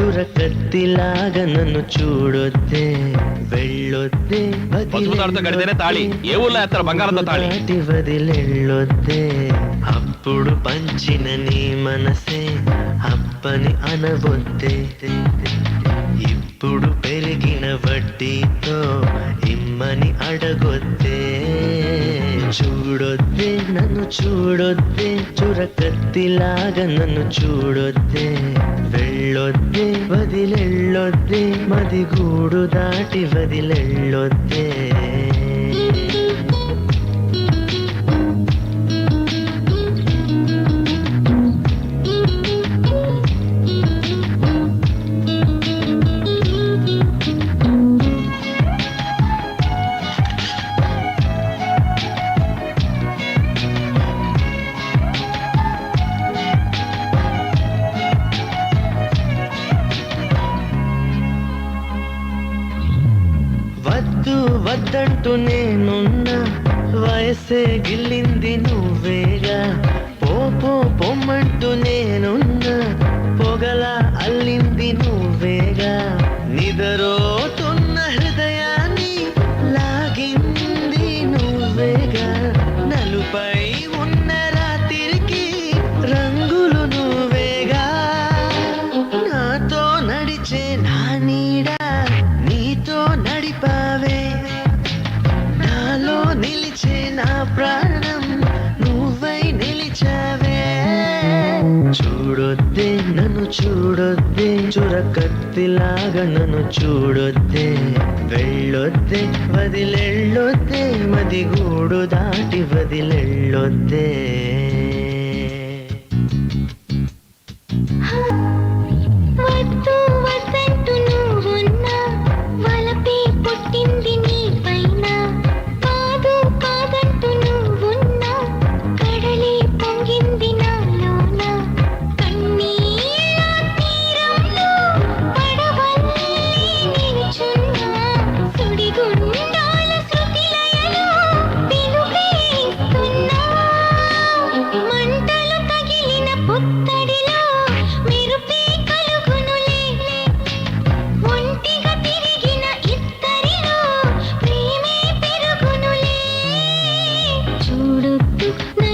చురకత్తిలాగా నన్ను చూడొద్దే వెళ్ళొద్దే పసుపు తాడుతో కడితేనే తాళి. ఏ ఊళ్ళో వేస్తారు బంగారంతో తాళి? దాటి వదిలెళ్ళొద్దే. అప్పుడు పంచిన నీ మనసే అప్పని అనబొద్దే. ఇప్పుడు పెరిగిన వడ్డీతో ఇమ్మని అడగొద్దే. చూడొద్దే నన్ను చూడొద్దే. చురకత్తిలాగా నన్ను చూడొద్దే. వదిలెళ్ళొద్దే వదిలెళ్ళొద్దే మది గూడు దాటి వదిలెళ్ళొద్దే. వద్దు వద్దంటూ నేనున్నా వయసే గిల్లింది నువ్వేగా. పో పొమ్మంటూ నేనున్నా చూడొద్దే నన్ను చూడొద్దే చురకత్తిలాగా నన్ను చూడొద్దే. వెళ్ళొద్దే వదిలెళ్ళొద్దే మది గూడు దాటి వదిలెళ్ళొద్దే. Thank you.